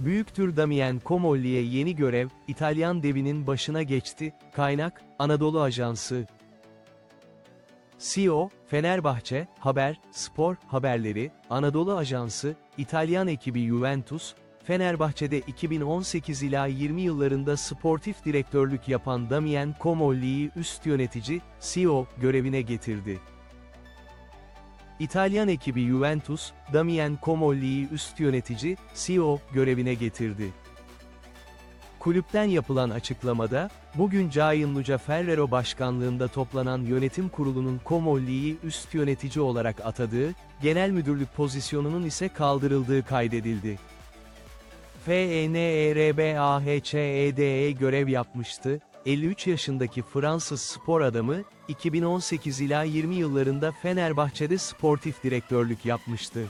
Büyüktür Damien Comolli'ye yeni görev, İtalyan devinin başına geçti, kaynak, Anadolu Ajansı. CEO, Fenerbahçe, Haber, Spor, Haberleri, Anadolu Ajansı, İtalyan ekibi Juventus, Fenerbahçe'de 2018 ila 20 yıllarında sportif direktörlük yapan Damien Comolli'yi üst yönetici, CEO, görevine getirdi. İtalyan ekibi Juventus, Damien Comolli'yi üst yönetici, CEO, görevine getirdi. Kulüpten yapılan açıklamada, bugün Gianluca Ferrero başkanlığında toplanan yönetim kurulunun Comolli'yi üst yönetici olarak atadığı, genel müdürlük pozisyonunun ise kaldırıldığı kaydedildi. E FENERBAHÇED'ye görev yapmıştı, 53 yaşındaki Fransız spor adamı, 2018 ila 20 yıllarında Fenerbahçe'de sportif direktörlük yapmıştı.